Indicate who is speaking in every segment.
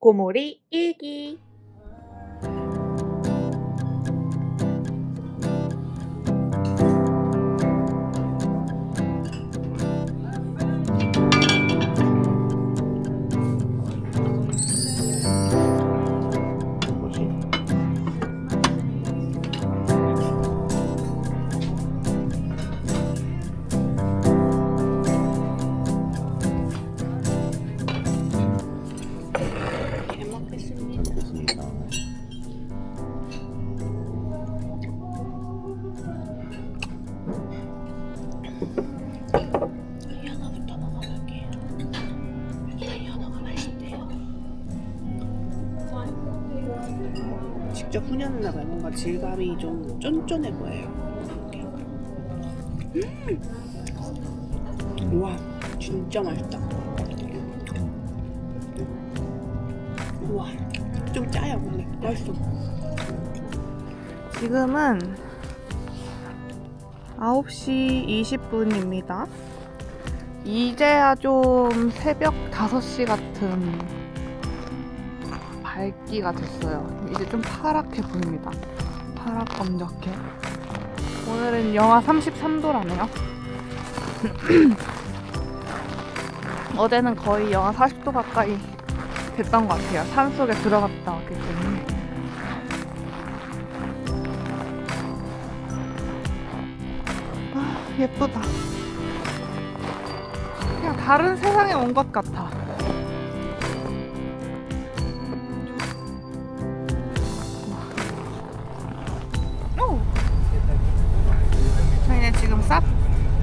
Speaker 1: 고모 직접 훈연을 나봐요. 뭔가 질감이 좀 쫀쫀해 보여요. 음! 우와, 진짜 맛있다. 우와, 좀 짜요, 근데 맛있어. 지금은 9시 20분입니다. 이제야 좀 새벽 5시 같은 밝기가 됐어요. 이제 좀 파랗게 보입니다. 파랗 검적해. 오늘은 영하 33도라네요. 어제는 거의 영하 40도 가까이 됐던 것 같아요. 산 속에 들어갔다 왔기 때문에. 아, 예쁘다. 그냥 다른 세상에 온 것 같아.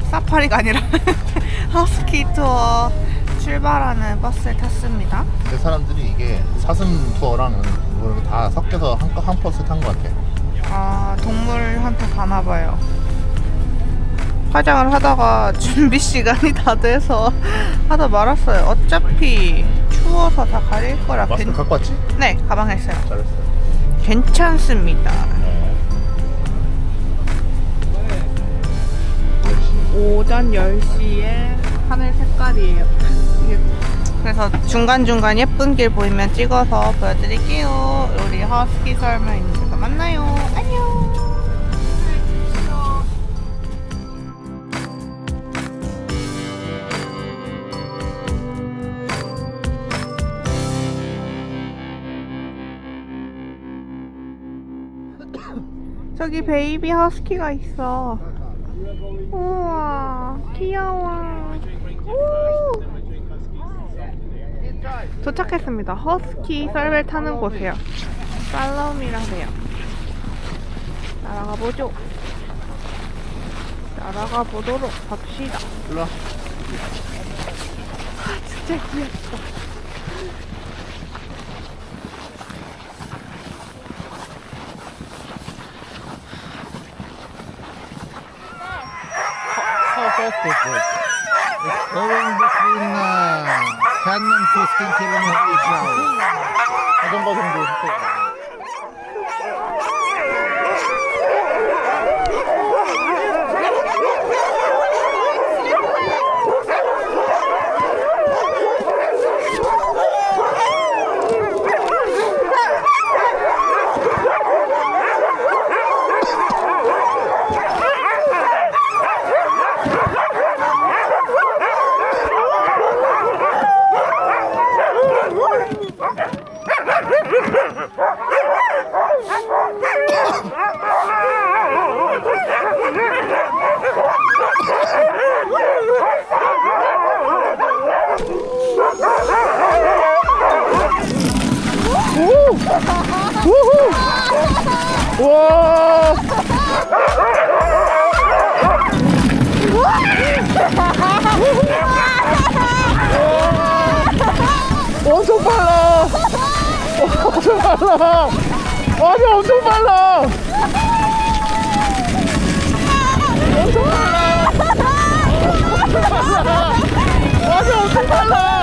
Speaker 1: 사파리가 아니라 허스키 투어 출발하는 버스를 탔습니다.
Speaker 2: 근데 사람들이 이게 사슴 투어랑 뭐 이렇게 다 섞여서 한, 한 버스 탄 것 같아.
Speaker 1: 아, 동물한테 가나 봐요. 화장을 하다가 준비 시간이 다 돼서 하다 말았어요. 어차피 추워서 다 가릴 거라.
Speaker 2: 마스크
Speaker 1: 괜...
Speaker 2: 갖고 왔지?
Speaker 1: 네, 가방 했어요.
Speaker 2: 잘했어.
Speaker 1: 괜찮습니다. 오전 10시에 하늘 색깔이에요. 그래서 중간중간 예쁜 길 보이면 찍어서 보여드릴게요. 우리 허스키 설마 있는 데서 만나요. 안녕. 저기 베이비 허스키가 있어. 우와, 귀여워. 우! 도착했습니다. 허스키 썰벨 타는 곳이에요. 팔로우미라세요. 따라가 보죠. 따라가 보도록 합시다.
Speaker 2: 일로 와.
Speaker 1: 아, 진짜 귀엽다.
Speaker 2: going between uh, 10 and 15 kilometers per hour. 와! 엄청 빨라! 엄청 빨라! 아니 엄청 빨라! 엄청 빨라! 아니 엄청 빨라!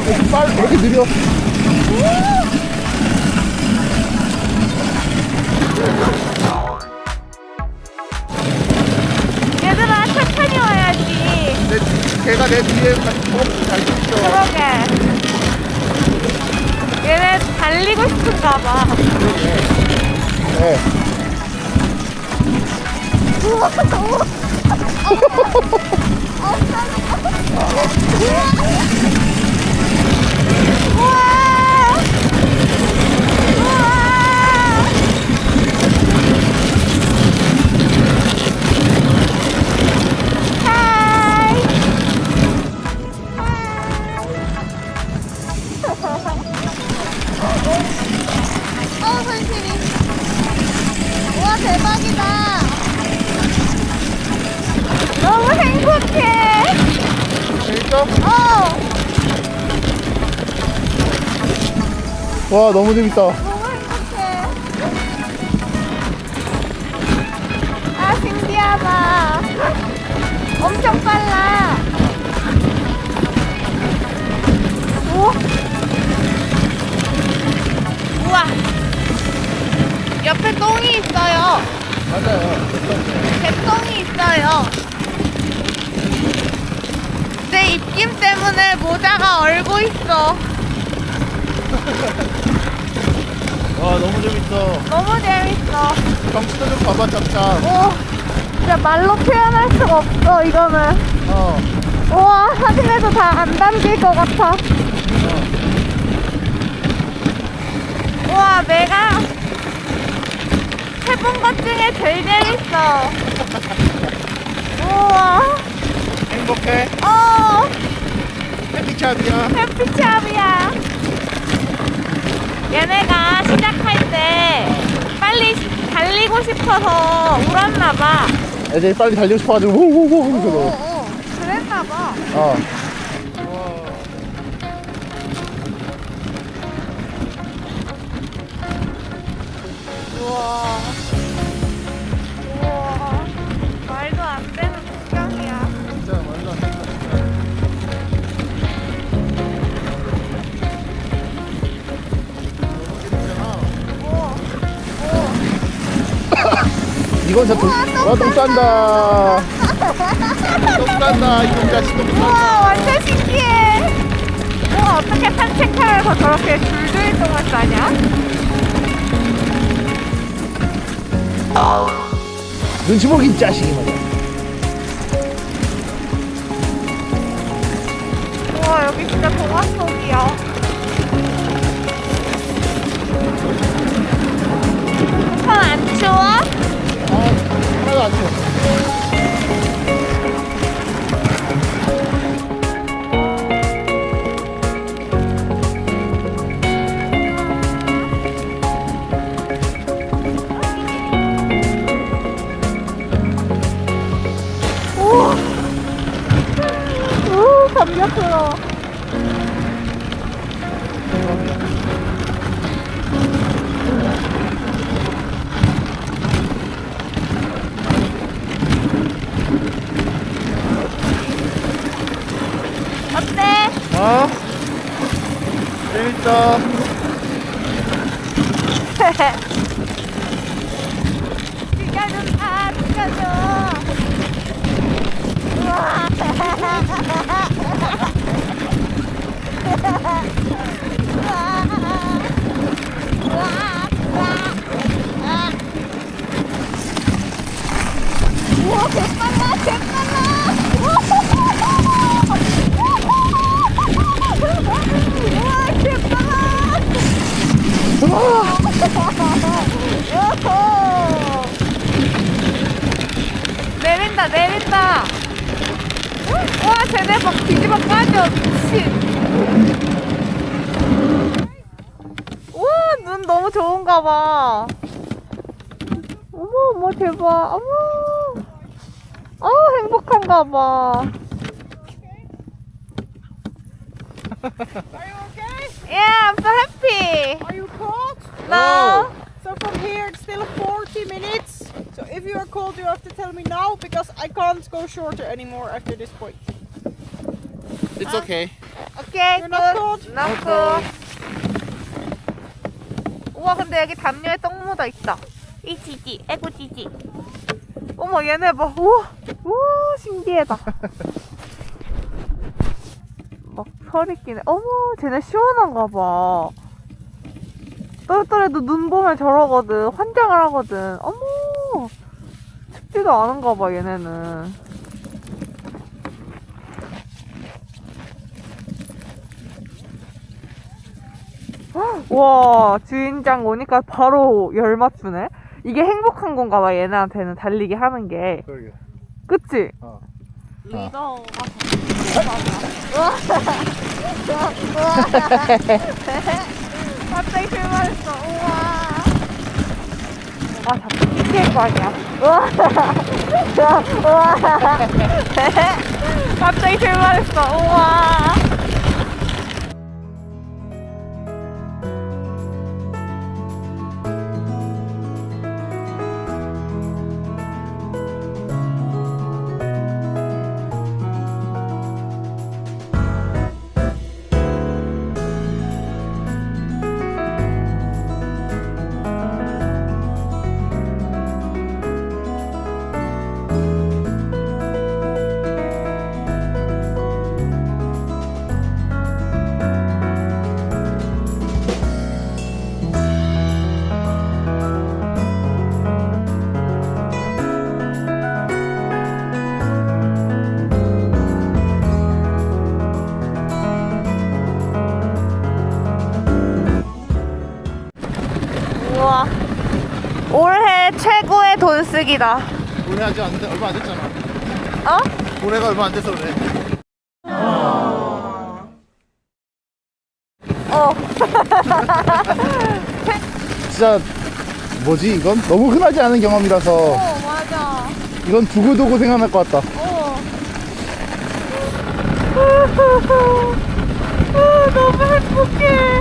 Speaker 2: 느려.
Speaker 3: 얘들아 천천히 와야지.
Speaker 2: 내, 걔가 내 뒤에 같이 잘 있어.
Speaker 3: 그러게. 얘네 달리고 싶은가 봐.
Speaker 2: 네.
Speaker 3: 우와! 너무
Speaker 2: 재밌다.
Speaker 3: 너무 행복해. 아, 신기하다. 엄청 빨라. 오. 우와. 옆에 똥이 있어요.
Speaker 2: 맞아요.
Speaker 3: 개똥이 있어요. 내 입김 때문에 모자가 얼고 있어.
Speaker 2: 와, 너무 재밌어.
Speaker 3: 너무 재밌어.
Speaker 2: 경치도 좀 봐봐, 짭짭.
Speaker 3: 오, 진짜 말로 표현할 수가 없어, 이거는.
Speaker 2: 어.
Speaker 3: 우와, 사진에도 다안 담길 것 같아. 우와, 내가 해본 것 중에 제일 재밌어. 우와,
Speaker 2: 행복해.
Speaker 3: 어,
Speaker 2: 해피샵이야.
Speaker 3: 해피샵이야. 얘네가 시작할 때 빨리 달리고 싶어서 울었나봐.
Speaker 2: 애들이 빨리 달리고 싶어가지고, 우우우 하면서.
Speaker 3: 어, 그랬나봐.
Speaker 2: 어. 이건 진짜 돈, 와, 똥 싼다. 똥 싼다. 이놈 자식 똥.
Speaker 3: 우와, 완전 신기해. 우와, 어떻게 산책하면서 저렇게 줄줄 동안 싸냐?
Speaker 2: 눈치 보기 이 자식이 말이야.
Speaker 3: 우와, 여기 진짜 동화 속이야. 손안 추워?
Speaker 2: 안 돼.
Speaker 3: 행복한가 봐
Speaker 4: Are you okay?
Speaker 3: Yeah, I'm so happy.
Speaker 4: Are you cold?
Speaker 3: No.
Speaker 4: So from here it's still 40 minutes. So if you are cold you have to tell me now because I can't go shorter anymore after this point.
Speaker 2: It's okay.
Speaker 3: 오케이
Speaker 4: You're not cold?
Speaker 3: Not cold. 우와 근데 여기 담요에 똥 묻어 있어. 이 지지, 애구 지지. 어머 얘네 봐. 우와, 우와 신기하다. 막 털이 끼네. 어머 쟤네 시원한가 봐. 또래또래도 눈 보면 저러거든. 환장을 하거든. 어머 춥지도 않은가 봐 얘네는. 와 주인장 오니까 바로 열 맞추네. 이게 행복한 건가 봐 얘네한테는 달리기 하는 게.
Speaker 2: 그러게.
Speaker 3: 그치?
Speaker 2: 어.
Speaker 3: 리더가 갑자기 출발했어. 우와. 아, 자꾸 피칠 거 아니야. 우와. 우와. 갑자기. 우와. 우와. 올해 최고의 돈 쓰기다.
Speaker 2: 올해 아직 안 돼, 얼마 안 됐잖아.
Speaker 3: 어?
Speaker 2: 올해가 얼마 안 돼서 그래.
Speaker 3: 어.
Speaker 2: 진짜 뭐지 이건? 너무 흔하지 않은 경험이라서
Speaker 3: 어, 맞아.
Speaker 2: 이건 두고두고 생각날 것 같다.
Speaker 3: 어. 아, 너무 행복해.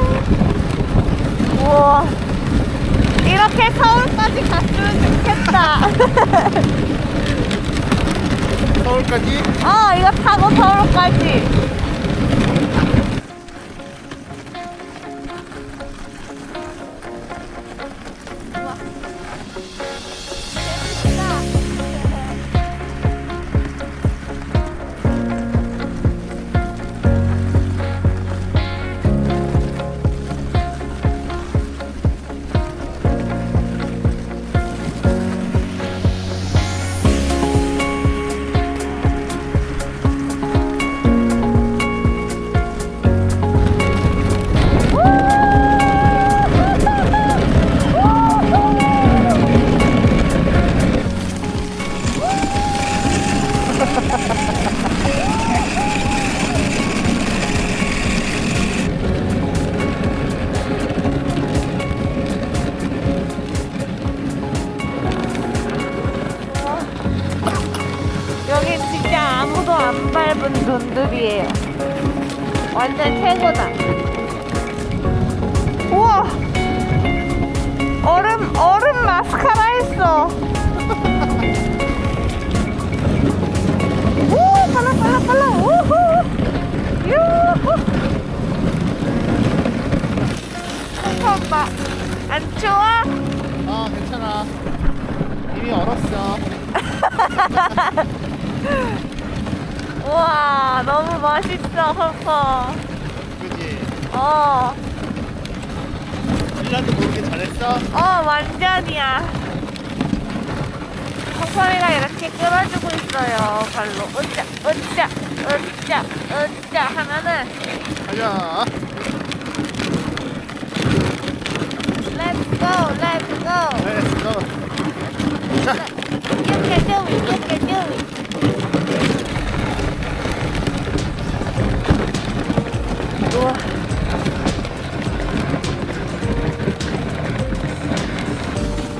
Speaker 3: 우와. 이렇게 서울까지 갔으면 좋겠다.
Speaker 2: 서울까지?
Speaker 3: 어, 이거 타고 서울 여기 진짜 아무도 안 밟은 눈들이에요. 완전 최고다.
Speaker 2: 이미 얼었어.
Speaker 3: 우와, 너무 멋있어, 헐커.
Speaker 2: 그지?
Speaker 3: 어.
Speaker 2: 신라도 모르게 잘했어?
Speaker 3: 어, 완전이야. 펑펑이가 이렇게 끌어주고 있어요, 발로. 으쌰, 으쌰, 으쌰, 으쌰 하면은,
Speaker 2: 가자.
Speaker 3: let's go, let's go.
Speaker 2: Let's go. 자,
Speaker 3: You can do it, you can do it. 우와.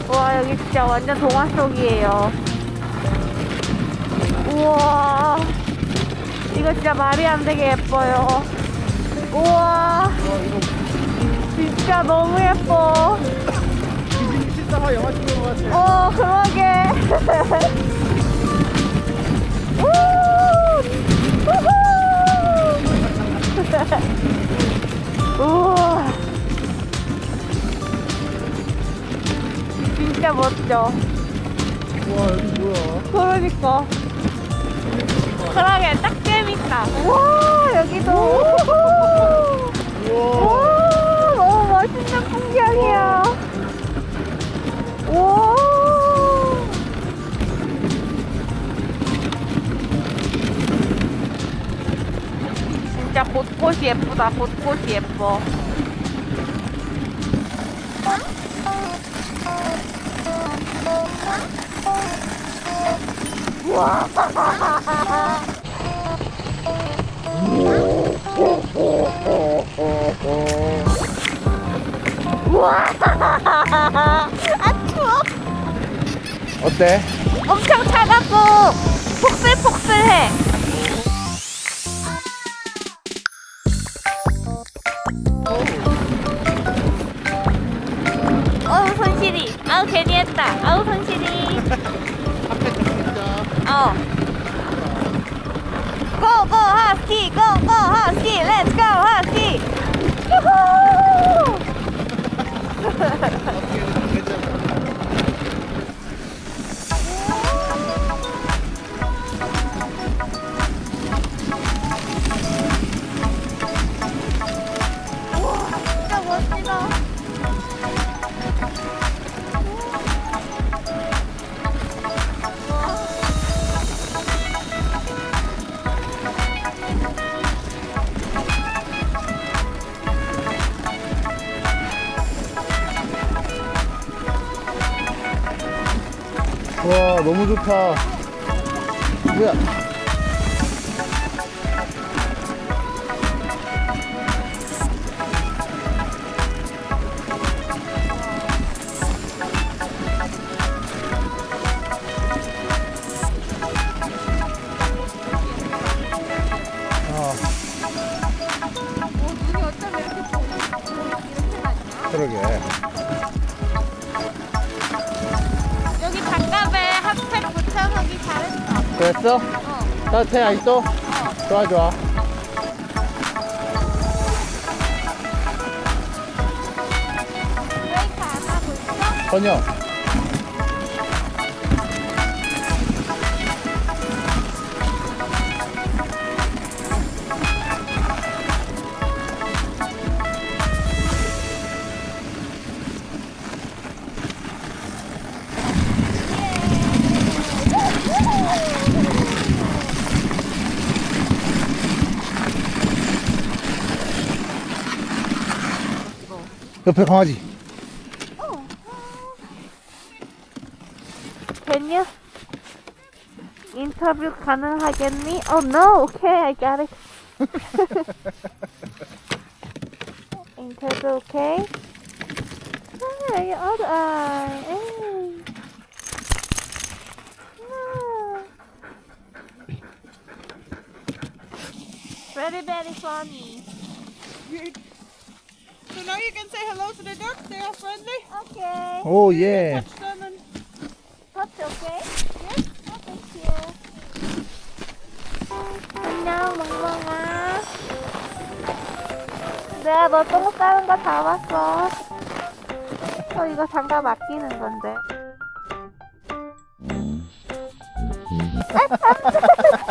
Speaker 3: 와, 여기 진짜 완전 동화 속이에요. 우와. 이거 진짜 말이 안 되게 예뻐요. 우와. 진짜 너무 예뻐.
Speaker 2: 영화 찍는 것 같아.
Speaker 3: 어, 그러게. 우! 우와. 진짜 멋져.
Speaker 2: 우와 여기 뭐야?
Speaker 3: 그러니까. 그러게 딱 재밌다. 와 여기도. 예쁘다. 곳곳이 예뻐. 아 추워.
Speaker 2: 어때?
Speaker 3: 엄청 차갑고 폭슬폭슬해. Ha ha
Speaker 2: ha. 너무 좋다. 뭐야? 됐어?
Speaker 3: 어.
Speaker 2: 따뜻해 아직도? 좋아 좋아.
Speaker 3: 있어?
Speaker 2: 전혀. 옆에 강아지.
Speaker 3: Can you? 인터뷰 가능하겠니? Oh no, okay, I got it. 인터뷰 okay? 아, 이 other eye. 에이. 아. Very very funny.
Speaker 4: So now you can say hello to the ducks. They are friendly.
Speaker 3: Okay.
Speaker 2: 오 예.
Speaker 4: Touch them and
Speaker 3: Touch okay? Yes. Oh, thank you. 안녕, 멍멍아. 내가 너 똥 싸는 거 잡았어. 어, 이거 장갑 아끼는 건데. 여기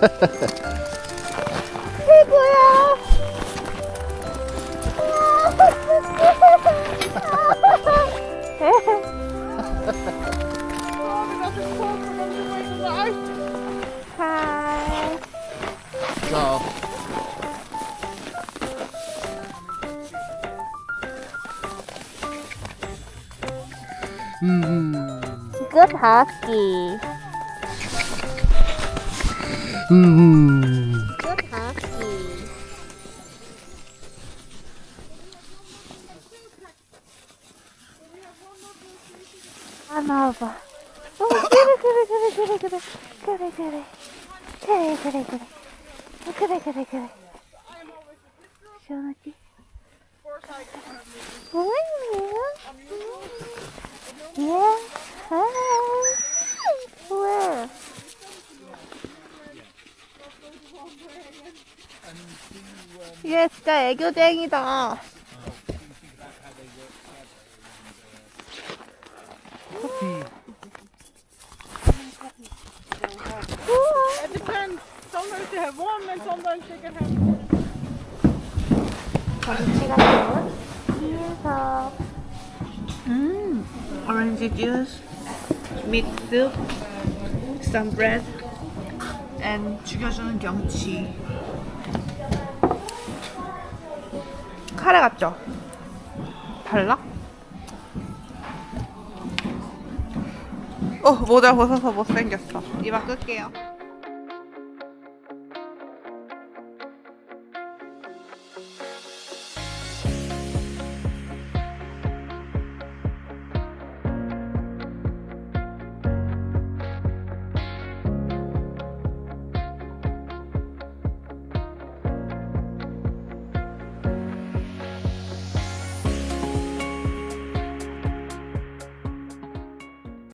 Speaker 3: 최고야.
Speaker 4: oh, we
Speaker 3: Hmm. Good hockey. Anava. Oh, kere kere kere kere kere. Kere kere. Kere kere kere. Kere kere kere.
Speaker 1: Şunu 진짜 애교쟁이다.
Speaker 4: It depends. Sometimes they have one and sometimes they can have
Speaker 3: 경치가 좋은 뒤에서
Speaker 1: 음, orange juice, meat soup, some bread, and 죽여주는 경치. 카레 같죠? 달라? 어, 모자 벗어서 못생겼어. 이만 끌게요.